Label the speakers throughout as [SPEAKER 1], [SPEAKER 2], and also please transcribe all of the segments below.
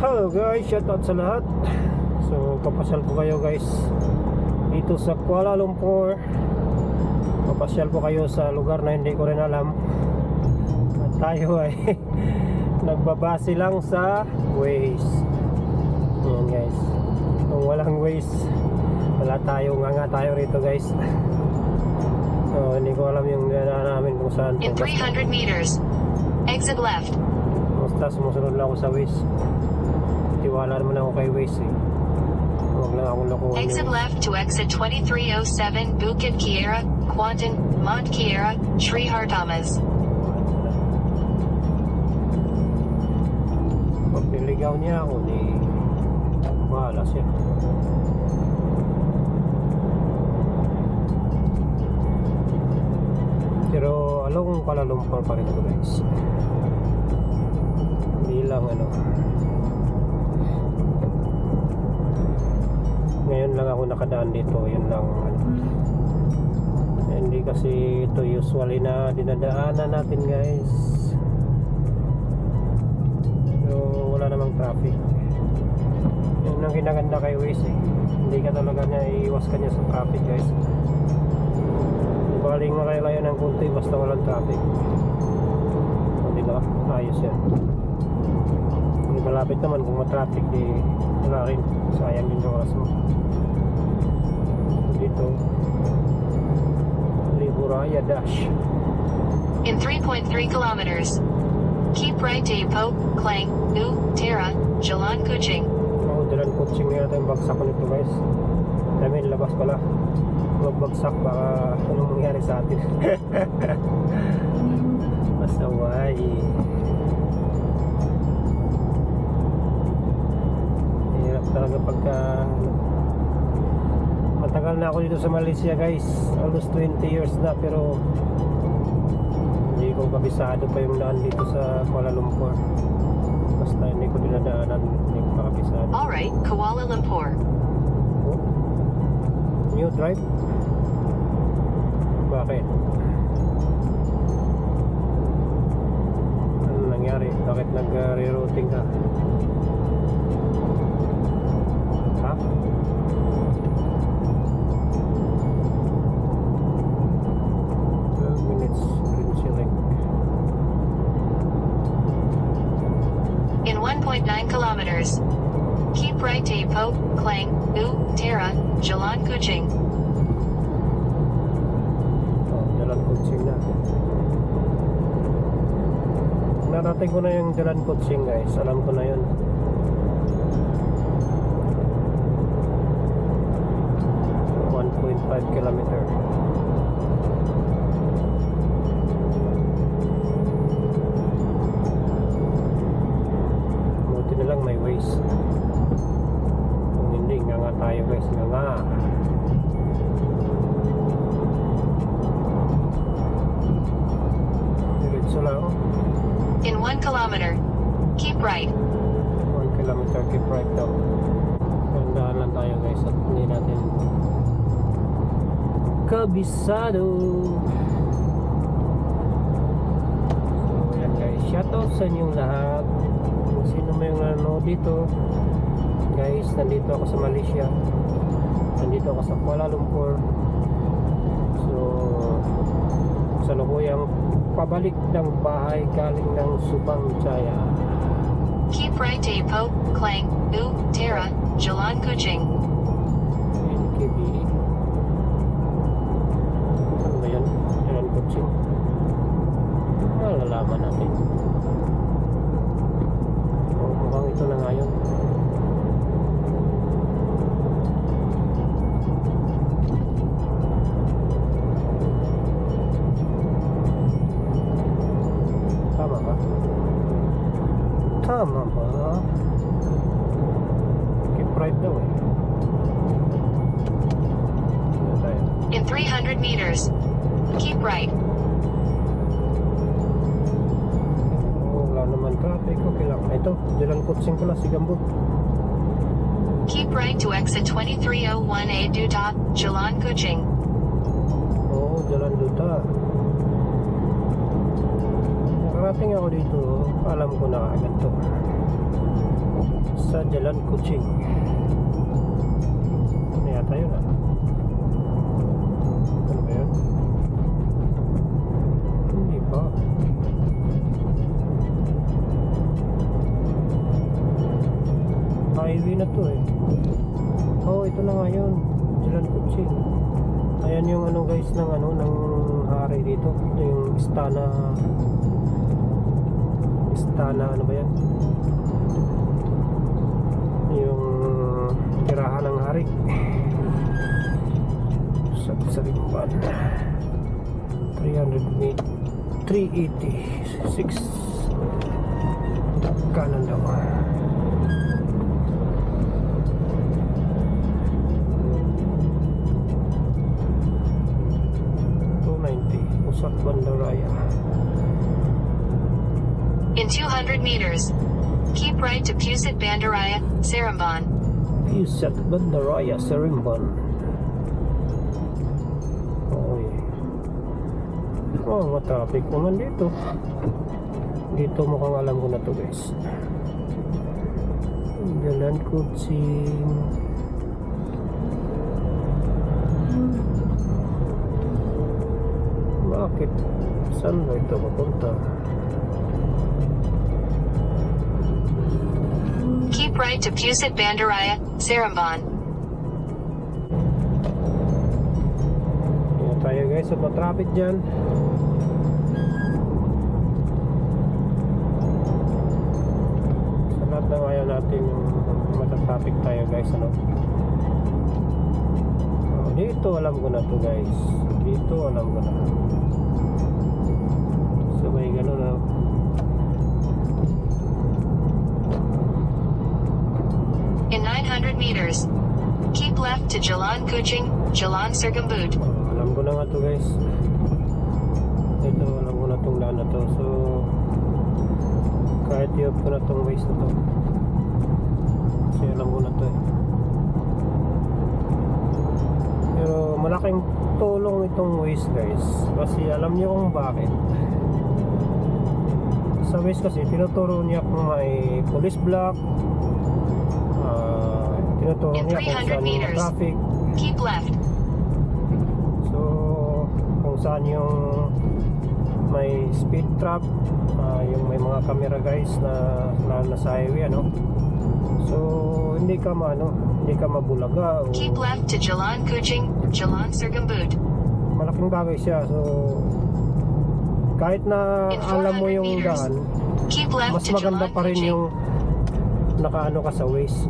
[SPEAKER 1] Hello guys, shout out sa lahat. So, papasyal po kayo guys Dito sa Kuala Lumpur. Papasyal po kayo sa lugar na hindi ko rin alam. At tayo ay Nagbabase lang sa Waze. Ayan guys. Kung walang Waze Wala tayo, nga nga tayo rito guys. So, hindi ko alam yung dinadaan namin kung saan
[SPEAKER 2] In
[SPEAKER 1] po. Basta-
[SPEAKER 2] 300 meters, exit left.
[SPEAKER 1] Basta sumusunod lang ako sa Waze. Tiwala naman ako kay Waze eh. Huwag lang akong lokohin
[SPEAKER 2] Exit
[SPEAKER 1] yung-
[SPEAKER 2] left to exit 2307 Bukit Kiera, Quantan, Mont Kiera, Sri Hardamas.
[SPEAKER 1] Pag niligaw niya ako, di bahala siya. Pero along Kuala Lumpur pa rin ito guys. Hindi lang ano. Ngayon lang ako nakadaan dito, yun lang ano. Hindi kasi ito usually na dinadaanan natin guys. So, wala namang traffic. Yun ang kinaganda kay Waze eh. Hindi ka talaga niya iiwas ka niya sa traffic guys. Baling makailayo ng kunti basta walang traffic. O, di ba? Ayos yan. Malapit naman kung matraffic di wala rin. Sayang din yung oras mo. Dito. Liburaya Dash.
[SPEAKER 2] In 3.3 kilometers, keep right to Pope, Klang, U, Tara, Jalan Kuching.
[SPEAKER 1] Dalang coaching na yata yung bagsak ko nito guys. I mean, labas pala. Huwag bagsak, baka anong mangyari sa atin. Masaway. Hirap talaga pagka... Matagal na ako dito sa Malaysia guys. Almost 20 years na pero hindi ko kabisado pa yung daan dito sa Kuala Lumpur. Basta hindi ko dinadaanan, hindi ko kabisado.
[SPEAKER 2] Alright, Kuala Lumpur.
[SPEAKER 1] New drive? Bakit? Ano nangyari? Bakit nag-rerouting ka?
[SPEAKER 2] Kilometers, keep right to Pope, Klang, U, Tara, Jalan Kuching.
[SPEAKER 1] Oh, Jalan Kutsing na. Narating ko na yung Jalan Kutsing guys. Alam ko na yun. Kilometer.
[SPEAKER 2] In 1 kilometer, keep right.
[SPEAKER 1] 1 kilometer keep right daw. Tandaan lang tayo guys at hindi natin kabisado. So yan guys, shoutout sa inyong lahat. Sino may ano dito. Guys, nandito ako sa Malaysia. Nandito ako sa Kuala Lumpur. So, sa lukuyang pabalik ng bahay galing ng Subang Jaya.
[SPEAKER 2] To Pope, Klang, U, Tara, Jalan Kuching.
[SPEAKER 1] Tama ba? keep right daw eh Ano tayo?
[SPEAKER 2] In 300 meters, keep right.
[SPEAKER 1] Oh, wala naman traffic. Okay lang. Ito, Jalan Kutsing pala, si Gambut.
[SPEAKER 2] Keep right to exit 2301A Duta, Jalan Kuching.
[SPEAKER 1] Oh, Jalan Duta. Nakarating ako dito, alam ko na agad to. sa Jalan Kuching. Ano yata yun ah? Ano ba yun? Hindi pa. Highway na to eh. Oh, ito na nga yun. Ayan yung ano guys ng ano ng hari dito. Yung Istana Istana ano ba yan? Yung tirahan ng hari. Sa sa Limban. 300 feet 386 kanan daw. Pusat Bandaraya.
[SPEAKER 2] In 200 meters, keep right to Pusit Bandaraya, Sarambon.
[SPEAKER 1] Pusat Bandaraya, Serimban. Okay. Oh, matraffic naman dito. Dito mukhang alam ko na to guys. Jalan Kutsing. Bakit? Saan ba ito papunta?
[SPEAKER 2] Keep right to Pusit Bandaraya, Sarambon.
[SPEAKER 1] Ayan tayo guys, sa traffic dyan. Sa lahat ng ayaw natin yung matatraffic tayo guys, ano? Oh, dito alam ko na to guys. Dito alam ko na.
[SPEAKER 2] To Jalan Kuching, Jalan.
[SPEAKER 1] Oh, alam ko na nga to guys. Ito alam ko na tong daan na to. So kahit i-off ko na tong waste na to. Kasi alam ko na to eh. Pero malaking tulong itong waste guys. Kasi alam niyo kung bakit. Sa waste kasi tinuturo niya kung may police block. ah,
[SPEAKER 2] In
[SPEAKER 1] niya kung
[SPEAKER 2] 300
[SPEAKER 1] saan yung
[SPEAKER 2] meters.
[SPEAKER 1] traffic.
[SPEAKER 2] Keep left.
[SPEAKER 1] So, kung saan yung may speed trap, ah, yung may mga camera guys na na sa highway, ano. So, hindi ka maano, hindi ka mabulaga o
[SPEAKER 2] Keep left to Jalan Kuching, Jalan Circumbut.
[SPEAKER 1] malaking bagay siya. So, kahit na alam mo
[SPEAKER 2] 400
[SPEAKER 1] yung daan, mas maganda pa rin yung nakaano ka sa waste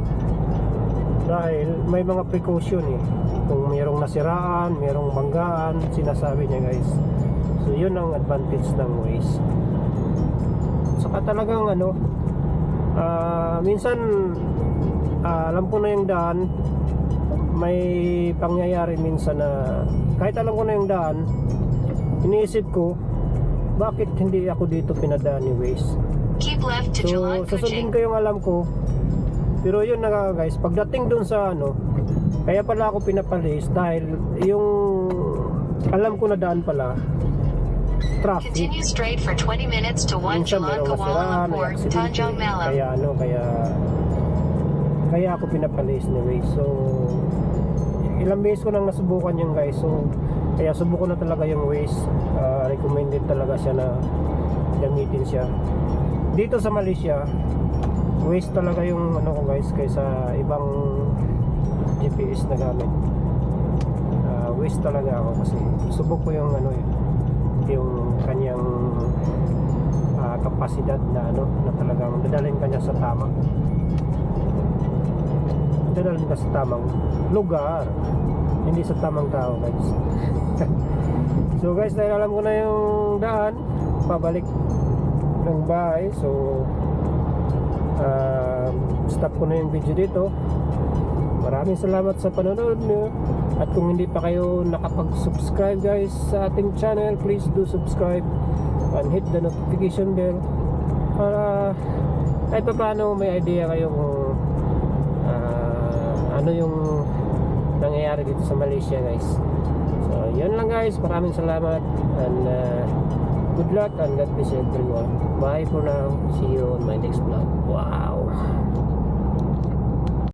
[SPEAKER 1] dahil may mga precaution eh. Kung mayroong nasiraan, mayroong banggaan sinasabi niya guys. So yun ang advantage ng waste. Saka talagang ano ah, minsan ah, alam ko na yung daan. May pangyayari minsan na kahit alam ko na yung daan iniisip ko bakit hindi ako dito pinadaan ni waste?
[SPEAKER 2] Keep left to
[SPEAKER 1] So, susundin ko yung alam ko. Pero yun na nga guys, pagdating dun sa ano, kaya pala ako pinapalis dahil yung alam ko na daan pala, traffic.
[SPEAKER 2] Continue straight for 20 minutes to 1
[SPEAKER 1] Minsan
[SPEAKER 2] Jalan Kuala Lumpur,
[SPEAKER 1] aksidente.
[SPEAKER 2] Tanjung Malam.
[SPEAKER 1] Kaya ano, kaya kaya ako pinapalis ni Ray. So, ilang beses ko nang nasubukan yung guys. So, kaya subukan na talaga yung ways. Ah, recommended talaga siya na gamitin siya. Dito sa Malaysia, waste talaga yung ano ko guys kaysa ibang GPS na gamit. Ah, waste talaga ako kasi subok ko yung ano yun, yung kanyang ah, kapasidad na ano na talagang dadalhin ka niya sa tama. Dadalhin ka sa tamang lugar hindi sa tamang tao guys. So guys dahil alam ko na yung daan pabalik ng bahay. So um, stop ko na yung video dito. Maraming salamat sa panonood nyo. At kung hindi pa kayo nakapag-subscribe guys sa ating channel please do subscribe and hit the notification bell para kahit pa paano may idea kayo kung ah, ano yung nangyayari dito sa Malaysia guys. So yun lang guys. Maraming salamat and uh, good luck and God bless everyone. Bye for now. See you on my next vlog. Wow